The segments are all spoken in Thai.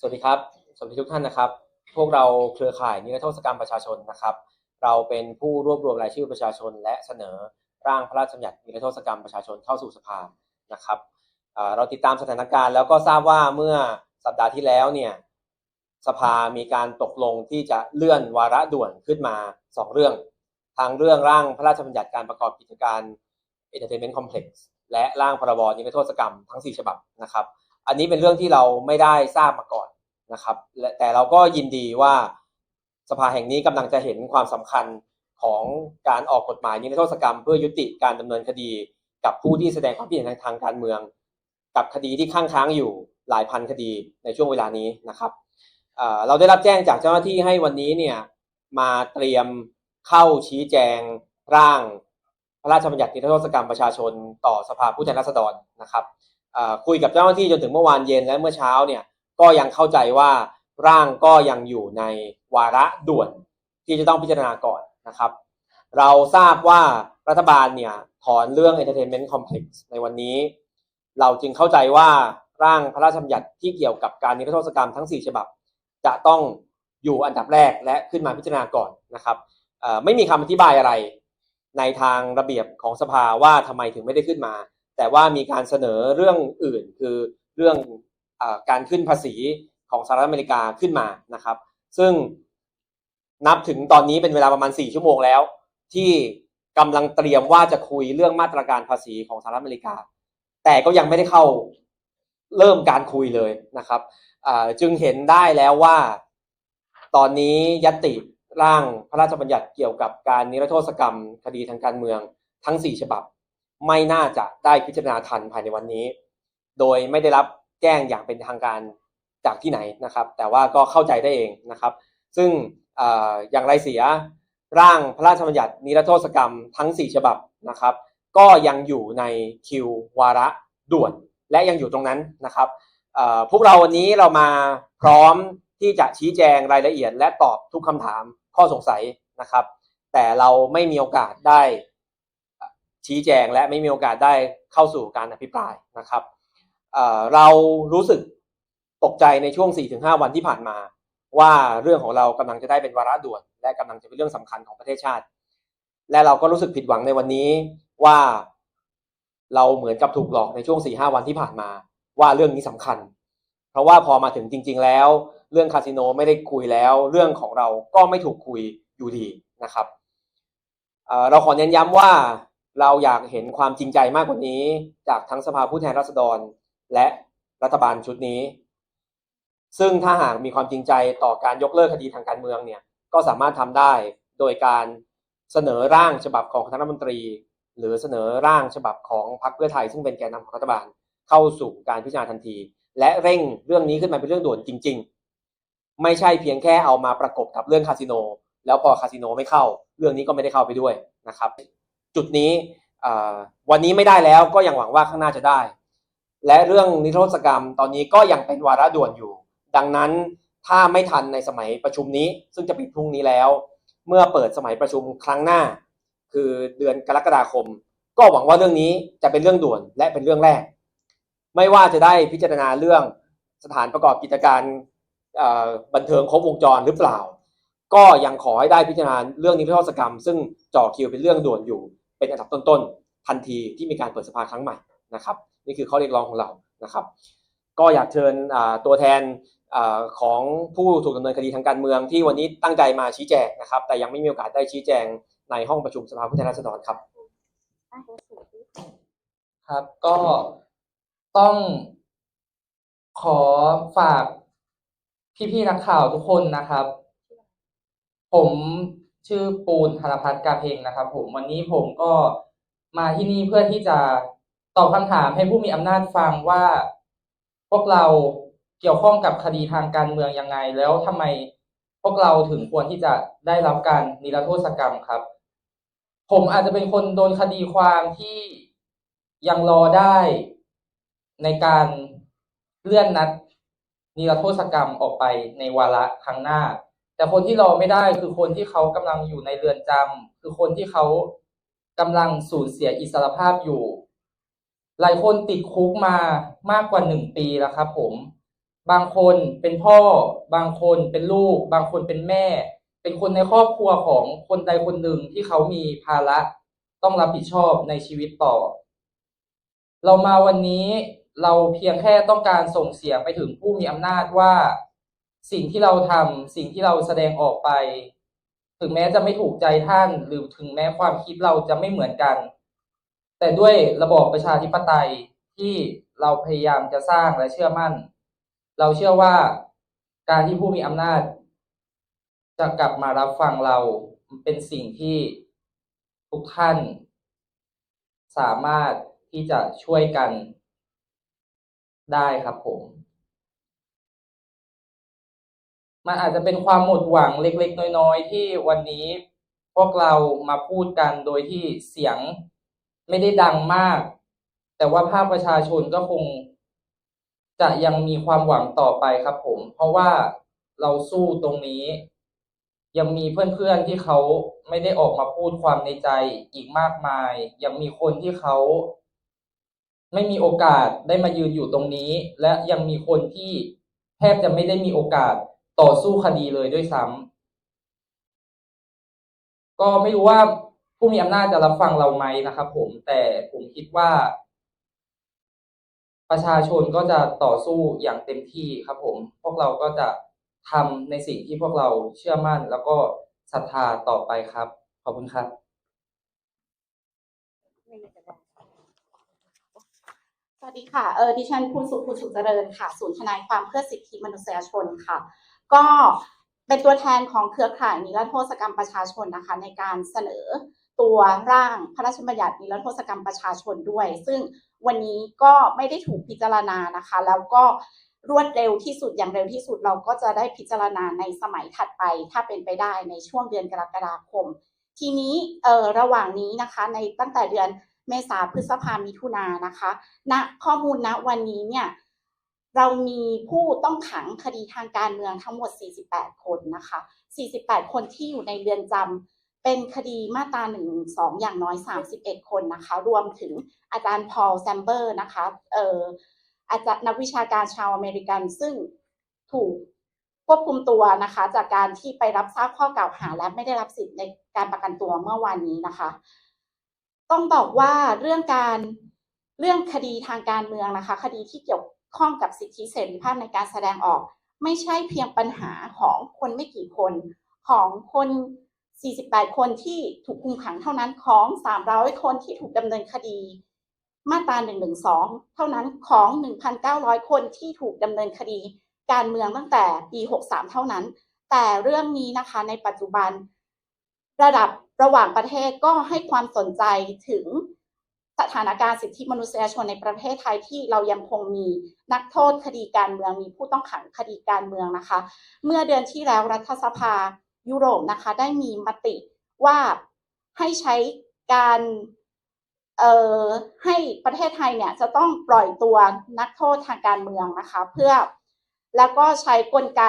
สวัสดีครับ สวัสดีทุกท่านนะครับ พวกเราเครือข่ายนิรโทษกรรมประชาชนนะครับ เราเป็นผู้รวบรวมรายชื่อประชาชน และเสนอร่างพระราชบัญญัตินิรโทษกรรมประชาชนเข้าสู่สภานะครับเราติดตามสถานการณ์แล้วก็ทราบว่าเมื่อสัปดาห์ที่แล้วเนี่ยสภามีการตกลงที่จะเลื่อนวาระด่วนขึ้นมาสองเรื่อง ทางเรื่องร่างพระราชบัญญัติการประกอบกิจการ Entertainment Complex และร่างพรบนิรโทษกรรมทั้ง 4 ฉบับนะครับ อันนี้เป็นเรื่องที่เราไม่ได้ทราบมาก่อนนะครับแต่เราก็ยินดีว่าสภาแห่งนี้กำลังจะเห็นความสำคัญของการออกกฎหมายนิรโทษกรรม เพื่อยุติการดำเนินคดีกับผู้ที่แสดงความคิดเห็นทางการเมือง กับคดีที่ค้างค้างอยู่หลายพันคดีในช่วงเวลานี้นะครับเเราได้รับแจ้งจากเจ้าหน้าที่ให้วันนี้เนี่ยมาเตรียมเข้าชี้แจงร่าง พระราชบัญญัตินิรโทษกรรมประชาชนต่อสภาผู้แทนราษฎรนะครับ คุยกับเจ้าหน้าที่จนถึงเมื่อวานเย็นและเมื่อเช้าเนี่ยก็ยังเข้าใจว่าร่างก็ยังอยู่ในวาระด่วนที่จะต้องพิจารณาก่อนนะครับ เราทราบว่ารัฐบาลเนี่ยถอนเรื่อง Entertainment Complex ในวันนี้ เราจึงเข้าใจว่าร่างพระราชบัญญัติที่เกี่ยวกับการนิรโทษกรรมทั้ง 4 ฉบับ จะต้องอยู่อันดับแรกและขึ้นมาพิจารณาก่อนนะครับไม่มีคำอธิบายอะไรในทางระเบียบของสภาว่าทำไมถึงไม่ได้ขึ้นมา แต่ว่ามีการเสนอเรื่องอื่น คือเรื่องอการขึ้นภาษีของสหรัฐอเมริกาขึ้นมานะครับ ซึ่งนับถึงตอนนี้เป็นเวลาประมาณ 4 ชั่วโมงแล้ว ที่กำลังเตรียมว่าจะคุยเรื่องมาตรการภาษีของสหรัฐอเมริกา แต่ก็ยังไม่ได้เข้าเริ่มการคุยเลยนะครับจึงเห็นได้แล้วว่า ตอนนี้ยติร่างพระราชบัญญัติเกี่ยวกับการนิรโทษกรรม คดีทางการเมืองทั้ง 4 ฉบับ ไม่น่าจะได้พิจารณาทันภายในวันนี้ โดยไม่ได้รับแจ้งอย่างเป็นทางการจากที่ไหนนะครับ แต่ว่าก็เข้าใจได้เองนะครับ ซึ่งออย่างไรเสียร่างพระราชบัญญัตินิรโทษกรรมทั้ง 4 ฉบับนะครับ ก็ยังอยู่ในคิววาระด่วน และยังอยู่ตรงนั้นนะครับพวกเราวันนี้เรามาพร้อมที่จะชี้แจงรายละเอียด และตอบทุกคำถามข้อสงสัยนะครับ แต่เราไม่มีโอกาสได้ ชี้แจงและไม่มีโอกาสได้เข้าสู่การอภิปรายนะครับเเรารู้สึกตกใจในช่วง 4-5 วันที่ผ่านมา ว่าเรื่องของเรากำลังจะได้เป็นวาระด่วน และกำลังจะเป็นเรื่องสำคัญของประเทศชาติ และเราก็รู้สึกผิดหวังในวันนี้ว่าเราเหมือนกับถูกหลอกในช่วง 4-5 วันที่ผ่านมา ว่าเรื่องนี้สำคัญ เพราะว่าพอมาถึงจริง ๆ แล้ว เรื่องคาสิโนไม่ได้คุยแล้ว เรื่องของเราก็ไม่ถูกคุยอยู่ดีนะครับเเราขอเน้นย้ำว่า เราอยากเห็นความจริงใจมากกว่านี้ จากทั้งสภาผู้แทนราษฎร และรัฐบาลชุดนี้ ซึ่งถ้าหากมีความจริงใจต่อการยกเลิกคดีทางการเมืองเนี่ยก็สามารถทำได้โดยการเสนอร่างฉบับของคณะรัฐมนตรี หรือเสนอร่างฉบับของพรรคเพื่อไทย ซึ่งเป็นแกนนำของรัฐบาลเข้าสู่การพิจารณาทันที และเร่งเรื่องนี้ขึ้นมาเป็นเรื่องด่วนจริง ๆ ไม่ใช่เพียงแค่เอามาประกบกับเรื่องคาสิโน แล้วพอคาสิโนไม่เข้า เรื่องนี้ก็ไม่ได้เข้าไปด้วยนะครับ จุดนี้วันนี้ไม่ได้แล้วก็ยังหวังว่าข้างหน้าจะได้ และเรื่องนิรโทษกรรมตอนนี้ก็ยังเป็นวาระด่วนอยู่ ดังนั้นถ้าไม่ทันในสมัยประชุมนี้ ซึ่งจะปิดพรุ่งนี้แล้ว เมื่อเปิดสมัยประชุมครั้งหน้า คือเดือนกรกฎาคม ก็หวังว่าเรื่องนี้จะเป็นเรื่องด่วนและเป็นเรื่องแรก ไม่ว่าจะได้พิจารณาเรื่องสถานประกอบกิจการบันเทิงครบวงจรหรือเปล่า ก็ยังขอให้ได้พิจารณาเรื่องนิรโทษกรรม ซึ่งจ่อคิวเป็นเรื่องด่วนอยู่ เป็นอันดับต้นๆทันทีที่มีการเปิดสภาครั้งใหม่นะครับนี่คือข้อเรียกร้องของเรานะครับ ก็อยากเชิญตัวแทนอของผู้ถูกดำเนินคดีทางการเมืองที่วันนี้ตั้งใจมาชี้แจงนะครับ แต่ยังไม่มีโอกาสได้ชี้แจงในห้องประชุมสภาผู้แทนราษฎรครับครับก็ต้องขอฝากพี่ๆนักข่าวทุกคนนะครับ ผม ชื่อปูนธนพัฒน์กาเพงนะครับผมวันนี้ผมก็มาที่นี่เพื่อที่จะตอบคำถามให้ผู้มีอำนาจฟังว่า พวกเราเกี่ยวข้องกับคดีทางการเมืองยังไง แล้วทำไมพวกเราถึงควรที่จะได้รับการนิรโทษกรรมครับ ผมอาจจะเป็นคนโดนคดีความที่ยังรอได้ในการเลื่อนนัดนิรโทษกรรมออกไปในวาระครั้งหน้า แต่คนที่รอไม่ได้คือคนที่เขากำลังอยู่ในเรือนจำคือคนที่เขากำลังสูญเสียอิสรภาพอยู่ หลายคนติดคุกมามากกว่าหนึ่งปีแล้วครับ ผม บางคนเป็นพ่อ บางคนเป็นลูก บางคนเป็นแม่ เป็นคนในครอบครัวของคนใดคนหนึ่งที่เขามีภาระต้องรับผิดชอบในชีวิตต่อ เรามาวันนี้เราเพียงแค่ต้องการส่งเสียงไปถึงผู้มีอำนาจว่า สิ่งที่เราทำสิ่งที่เราแสดงออกไป ถึงแม้จะไม่ถูกใจท่าน หรือถึงแม้ความคิดเราจะไม่เหมือนกัน แต่ด้วยระบอบประชาธิปไตยที่เราพยายามจะสร้างและเชื่อมั่น เราเชื่อว่าการที่ผู้มีอำนาจ จะกลับมารับฟังเราเป็นสิ่งที่ทุกท่าน สามารถที่จะช่วยกันได้ครับผม มันอาจจะเป็นความหมดหวังเล็ก ๆ น้อย ๆ ที่วันนี้พวกเรามาพูดกันโดยที่เสียงไม่ได้ดังมาก แต่ว่าภาคประชาชนก็คง จะยังมีความหวังต่อไปครับผม เพราะว่าเราสู้ตรงนี้ ยังมีเพื่อนๆที่เขาไม่ได้ออกมาพูดความในใจอีกมากมาย ยังมีคนที่เขาไม่มีโอกาสได้มายืนอยู่ตรงนี้ และยังมีคนที่แทบจะไม่ได้มีโอกาส ต่อสู้คดีเลยด้วยซ้ำก็ไม่รู้ว่าผู้มีอำนาจจะรับฟังเราไหมนะครับผมแต่ผมคิดว่า ประชาชนก็จะต่อสู้อย่างเต็มที่ครับผม พวกเราก็จะทำในสิ่งที่พวกเราเชื่อมั่น แล้วก็ศรัทธาต่อไปครับ ขอบคุณครับสวัสดีค่ะ เออ ดิฉันคุณสุคุณสุขเจริญค่ะ ศูนย์ทนายความเพื่อสิทธิมนุษยชนค่ะ ก็เป็นตัวแทนของเครือข่ายนิรโทษกรรมประชาชนนะคะ ในการเสนอตัวร่างพระราชบัญญัตินิรโทษกรรมประชาชนด้วย ซึ่งวันนี้ก็ไม่ได้ถูกพิจารณานะคะ แล้วก็รวดเร็วที่สุดอย่างเร็วที่สุดเราก็จะได้พิจารณาในสมัยถัดไป ถ้าเป็นไปได้ในช่วงเดือนกรกฎาคม ทีนี้เอ่อระหว่างนี้นะคะในตั้งแต่เดือนเมษาพฤษภามิถุนานนะคะณข้อมูลณวันนี้เนี่ย เรามีผู้ต้องขังคดีทางการเมืองทั้งหมด 48 คนนะคะ 48 คนที่อยู่ในเรือนจำเป็นคดีมาตรา1 2อย่างน้อย 31 คนนะคะ รวมถึงอาจารย์พอลแซมเบอร์นะคะเอ่ออาจารย์นักวิชาการชาวอเมริกันซึ่งถูกควบคุมตัวนะคะ จากการที่ไปรับทราบข้อกล่าวหาและไม่ได้รับสิทธิ์ในการประกันตัวเมื่อวานนี้นะคะ ต้องบอกว่าเรื่องการเรื่องคดีทางการเมืองนะคะ คดีที่เกี่ยว ข้องกับสิทธิเสรีภาพในการแสดงออก ไม่ใช่เพียงปัญหาของคนไม่กี่คน ของคน 48 คนที่ถูกคุมขังเท่านั้นของ 300 คนที่ถูกดำเนินคดี มาตรา 112 เท่านั้นของ 1,900 คนที่ถูกดำเนินคดี การเมืองตั้งแต่ปี 63 เท่านั้น แต่เรื่องนี้นะคะในปัจจุบัน ระดับระหว่างประเทศก็ให้ความสนใจถึง สถานการณ์สิทธิมนุษยชนในประเทศไทยที่เรายังคงมีนักโทษคดีการเมืองมีผู้ต้องขังคดีการเมืองนะคะ เมื่อเดือนที่แล้วรัฐสภายุโรปนะคะได้มีมติว่าให้ใช้การเอ่อให้ประเทศไทยเนี่ยจะต้องปล่อยตัวนักโทษทางการเมืองนะคะเพื่อแล้วก็ใช้กลไก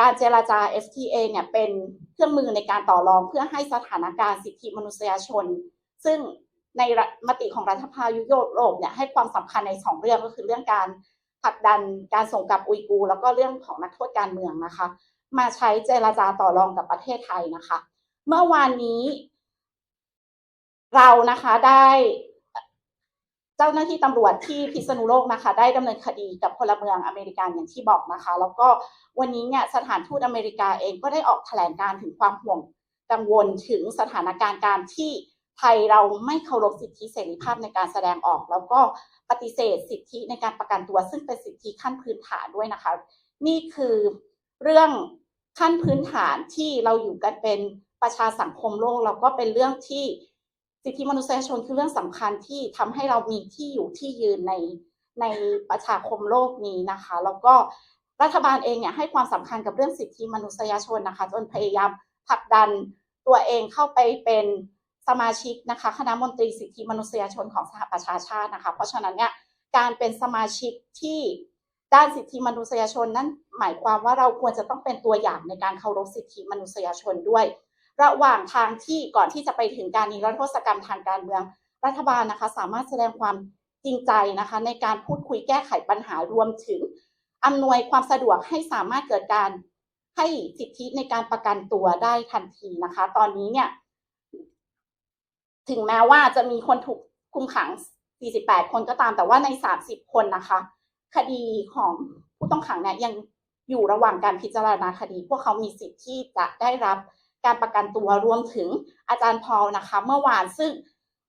การเจราจา FTA เนี่ยเป็นเครื่องมือในการต่อรองเพื่อให้สถานการณ์สิทธิมนุษยชน ซึ่ง ในมติของรัฐสภายุโรปเนี่ยให้ความสำคัญในสองเรื่องก็คือเรื่องการผลักดันการส่งกลับอุยกูร์แล้วก็เรื่องของนักโทษการเมืองนะคะ มาใช้เจราจาต่อรองกับประเทศไทยนะคะ เมื่อวานนี้ เรานะคะได้เจ้าหน้าที่ตำรวจที่พิษณุโลกนะคะ ได้ดำเนินคดีกับพลเมืองอเมริกันอย่างที่บอกนะคะ แล้วก็วันนี้เนี่ยสถานทูตอเมริกาเองก็ได้ออกแถลงการถึงความห่วงกังวลถึงสถานการณ์การที่ ไทยเราไม่เคารพสิทธิเสรีภาพในการแสดงออก แล้วก็ปฏิเสธสิทธิในการประกันตัว ซึ่งเป็นสิทธิขั้นพื้นฐานด้วยนะคะ นี่คือเรื่องขั้นพื้นฐานที่เราอยู่กันเป็นประชาสังคมโลกแล้วก็เป็นเรื่องที่สิทธิมนุษยชนคือเรื่องสำคัญที่ทำให้เรามีที่อยู่ที่ยืนในในประชาคมโลกนี้นะคะ แล้วก็รัฐบาลเองเนี่ยให้ความสำคัญกับเรื่องสิทธิมนุษยชนนะคะ จนพยายามผลักดันตัวเองเข้าไปเป็น สมาชิกนะคะคณะมนตรีสิทธิมนุษยชนของสหประชาชาตินะคะ เพราะฉะนั้นเนี่ยการเป็นสมาชิกที่ด้านสิทธิมนุษยชนนั้นหมายความว่าเราควรจะต้องเป็นตัวอย่างในการเคารพสิทธิมนุษยชนด้วย ระหว่างทางที่ก่อนที่จะไปถึงการนิรโทษกรรมทางการเมือง รัฐบาลนะคะ สามารถแสดงความจริงใจนะคะ ในการพูดคุยแก้ไขปัญหารวมถึงอำนวยความสะดวกให้สามารถเกิดการให้สิทธิในการประกันตัวได้ทันทีนะคะ ตอนนี้เนี่ย ถึงแม้ว่าจะมีคนถูกคุมขัง 48 คนก็ตาม แต่ว่าใน 30 คนนะคะ คดีของผู้ต้องขังเนี่ยยังอยู่ระหว่างการพิจารณาคดี พวกเขามีสิทธิ์ที่จะได้รับการประกันตัวรวมถึงอาจารย์พอลนะคะ เมื่อวานซึ่ง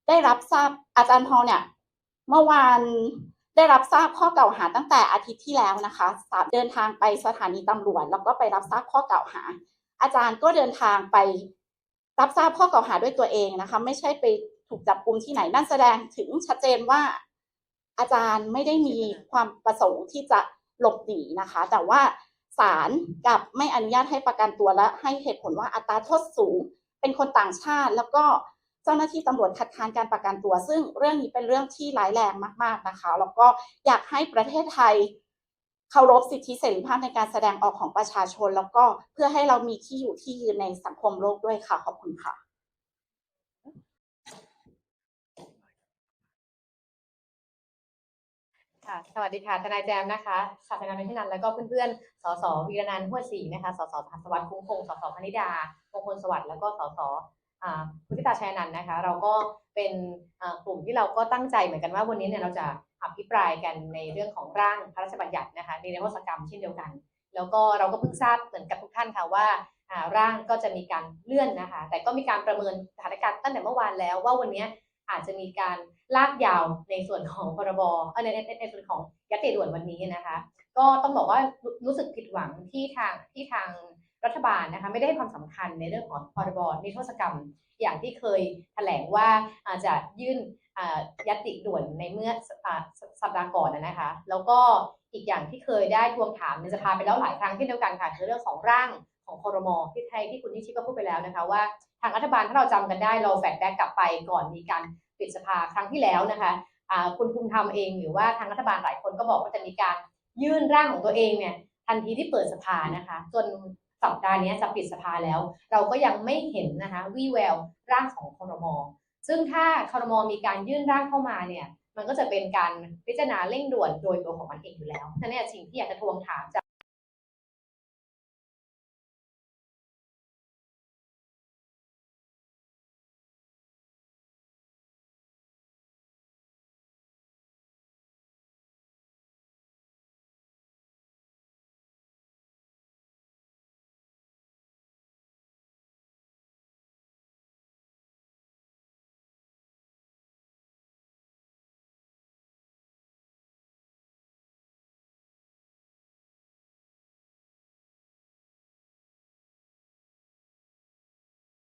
ได้รับทราบอาจารย์พอลเนี่ย เมื่อวานได้รับทราบข้อกล่าวหาตั้งแต่อาทิตย์ที่แล้วนะคะสามเดินทางไปสถานีตำรวจ แล้วก็ไปรับทราบข้อกล่าวหา อาจารย์ก็เดินทางไป รับทราบข้อกล่าวหาด้วยตัวเองนะคะ ไม่ใช่ไปถูกจับกลุมที่ไหนนั่นแสดงถึงชัดเจนว่า อาจารย์ไม่ได้มีความประสงค์ที่จะหลบหนีนะคะ แต่ว่าศาลกับไม่อนุญาตให้ประกันตัวและให้เหตุผลว่าอัตราโทษสูง เป็นคนต่างชาติ แล้วก็เจ้าหน้าที่ตำรวจคัดค้านการประกันตัว ซึ่งเรื่องนี้เป็นเรื่องที่ร้ายแรงมาก ๆนะคะ แล้วก็อยากให้ประเทศไทย เคารพสิทธิเสรีภาพในการแสดงออกของประชาชน แล้วก็เพื่อให้เรามีที่อยู่ที่ยืนในสังคมโลกด้วยค่ะ ขอบคุณค่ะค่ะสวัสดีค่ะทนายแจมนะคะศาสนาพินันแล้วก็เพื่อนๆ สสวีรนันท์หัวศรีนะคะ สสสวัสดิ์คุ้มคง สสพนิดามงคลสวัสดิ์แล้วก็สสพุทธิตาชัยนันนะคะ เราก็เป็นกลุ่มที่เราก็ตั้งใจเหมือนกันว่าวันนี้เนี่ยเราจะ อภิปรายกันในเรื่องของร่างพระราชบัญญัตินะคะในนิรโทษกรรมเช่นเดียวกัน แล้วก็เราก็เพิ่งทราบเหมือนกับทุกท่านค่ะว่าร่างก็จะมีการเลื่อนนะคะ แต่ก็มีการประเมินสถานการณ์ตั้งแต่เมื่อวานแล้ว ว่าวันนี้อาจจะมีการลากยาวในส่วนของพรบในในในในส่วนของยติด่วนวันนี้นะคะ ก็ต้องบอกว่ารู้สึกผิดหวังที่ทางที่ทาง รัฐบาลนะคะไม่ได้ให้ความสำคัญในเรื่องของพรบนิรโทษกรรม อย่างที่เคยแถลงว่าอาจจะยื่นยติด่วนในเมื่อสสัปดาห์ก่อนนะคะ แล้วก็อีกอย่างที่เคยได้ทวงถามในสภาไปแล้วหลายครั้งเช่นเดียวกันค่ะคือเรื่องของร่างของคอรมอที่ไทยที่คุณนิชิก็พูดไปแล้วนะคะว่าทางรัฐบาลถ้าเราจำกันได้เราแฟกแบ็กกลับไปก่อนมีการปิดสภาครั้งที่แล้วนะคะคุณภูมิธรรมเองหรือว่าทางรัฐบาลหลายคนก็บอกว่าจะมีการยื่นร่างของตัวเองเนี่ยทันทีที่เปิดสภานะคะ จน สัปดาห์นี้จะปิดสภาแล้ว เราก็ยังไม่เห็นนะคะวี่แววร่างของครมอซึ่งถ้าครมอมีการยื่นร่างเข้ามาเนี่ยมันก็จะเป็นการพิจารณาเร่งด่วนโดยตัวของมันเองอยู่แล้วฉะนั้นเนี่ยสิ่งที่อยากจะทวงถามจาก